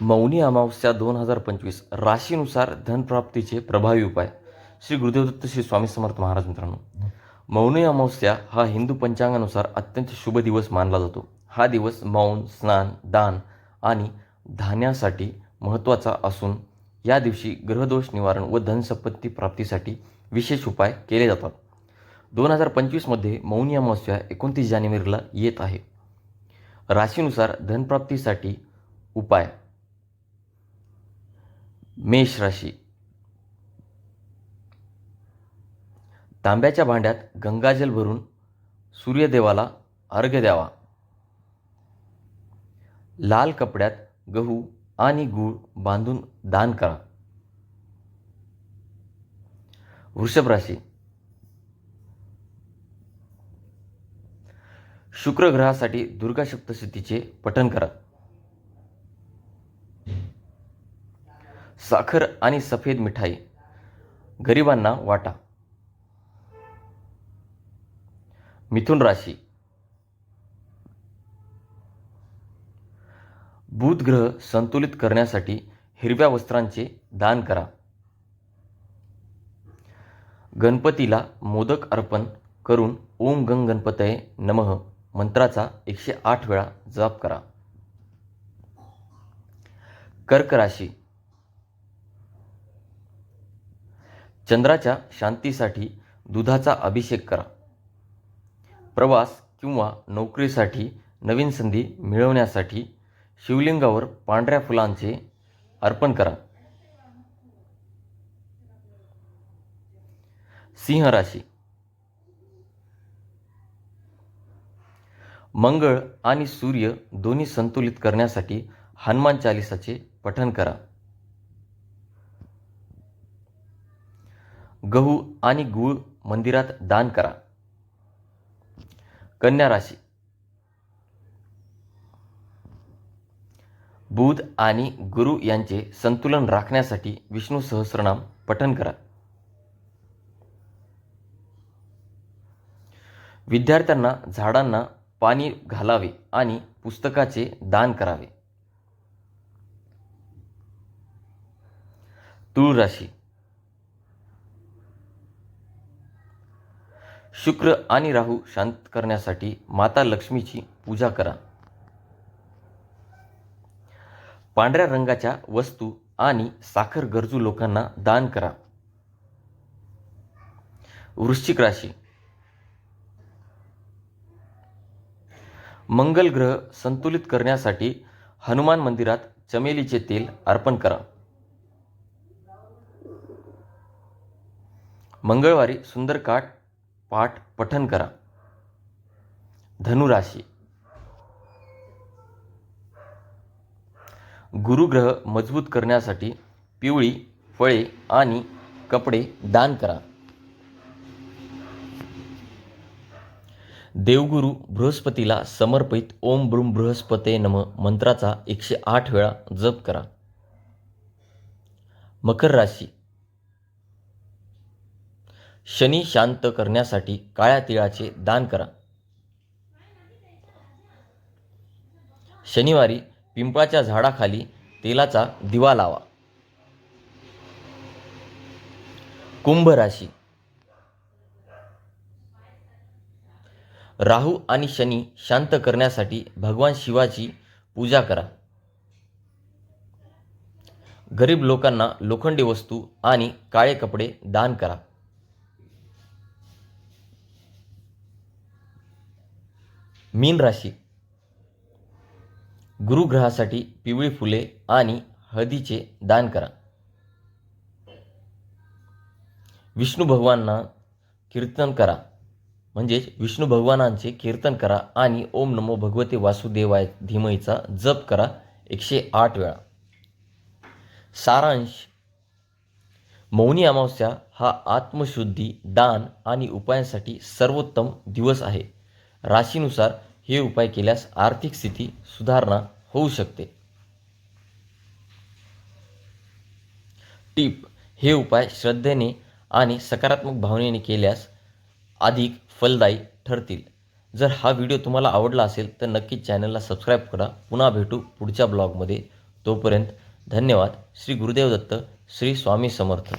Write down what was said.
मौनी अमावस्या दोन हजार पंचवीस राशीनुसार धनप्राप्तीचे प्रभावी उपाय. श्री गुरुदेवदत्त श्री स्वामी समर्थ महाराज मित्रांनो मौनी अमावस्या हा हिंदू पंचांगानुसार अत्यंत शुभ दिवस मानला जातो. हा दिवस मौन स्नान दान आणि धान्यासाठी महत्त्वाचा असून या दिवशी ग्रहदोष निवारण व धनसंपत्ती प्राप्तीसाठी विशेष उपाय केले जातात. दोन हजार पंचवीसमध्ये मौनी अमावस्या एकोणतीस जानेवारीला येत आहे. राशीनुसार धनप्राप्तीसाठी उपाय मेष राशी. तांब्याच्या भांड्यात गंगाजल भरून सूर्यदेवाला अर्घ्य द्यावा. लाल कपड्यात गहू आणि गूळ बांधून दान करा. वृषभ राशी. शुक्रग्रहासाठी दुर्गा सप्तशतीचे पठण करा. साखर आणि सफेद मिठाई गरिबांना वाटा. मिथुन राशी. बुधग्रह संतुलित करण्यासाठी हिरव्या वस्त्रांचे दान करा. गणपतीला मोदक अर्पण करून ओम गंग गणपतये नमः मंत्राचा एकशे आठ वेळा जप करा. कर्क राशी. चंद्राच्या शांतीसाठी दुधाचा अभिषेक करा. प्रवास किंवा नोकरीसाठी नवीन संधी मिळवण्यासाठी शिवलिंगावर पांढऱ्या फुलांचे अर्पण करा. सिंह राशी. मंगळ आणि सूर्य दोन्ही संतुलित करण्यासाठी हनुमान चालिसाचे पठण करा. गहू आणि गूळ मंदिरात दान करा. कन्या राशी. बुध आणि गुरु यांचे संतुलन राखण्यासाठी विष्णू सहस्रनाम पठन करा. विद्यार्थ्यांना झाडांना पाणी घालावे आणि पुस्तकाचे दान करावे. तुळ राशी शुक्र आणि राहू शांत करण्यासाठी माता लक्ष्मीची पूजा करा. पांढऱ्या रंगाच्या वस्तू आणि साखर गरजू लोकांना दान करा. वृश्चिक राशी. मंगल ग्रह संतुलित करण्यासाठी हनुमान मंदिरात चमेलीचे तेल अर्पण करा. मंगळवारी सुंदरकाठ पाठ पठन करा. धनुराशी. गुरुग्रह मजबूत करण्यासाठी पिवळी फळे आणि कपडे दान करा. देवगुरु बृहस्पतीला समर्पित ओम ब्रूम बृहस्पते नम मंत्राचा एकशे आठ वेळा जप करा. मकर राशी. शनी शांत करण्यासाठी काळ्या तिळाचे दान करा. शनिवारी पिंपळाच्या झाडाखाली तेलाचा दिवा लावा. कुंभ राशी. राहू आणि शनी शांत करण्यासाठी भगवान शिवाची पूजा करा. गरीब लोकांना लोखंडी वस्तू आणि काळे कपडे दान करा. मीन राशी. गुरुग्रहासाठी पिवळी फुले आणि हळदीचे दान करा. विष्णू भगवानांना कीर्तन करा. म्हणजेच विष्णू भगवानांचे कीर्तन करा आणि ओम नमो भगवते वासुदेवाय धीमईचा जप करा एकशे आठ वेळा. सारांश. मौनी अमावस्या हा आत्मशुद्धी दान आणि उपायांसाठी सर्वोत्तम दिवस आहे. राशीनुसार हे उपाय केल्यास आर्थिक स्थिती सुधारणा होऊ शकते. टीप हे उपाय श्रद्धेने आणि सकारात्मक भावनेने केल्यास अधिक फलदायी ठरतील. जर हा व्हिडिओ तुम्हाला आवडला असेल तर नक्कीच चॅनलला सबस्क्राईब करा. पुन्हा भेटू पुढच्या ब्लॉगमध्ये. तोपर्यंत धन्यवाद. श्री गुरुदेव दत्त श्री स्वामी समर्थ.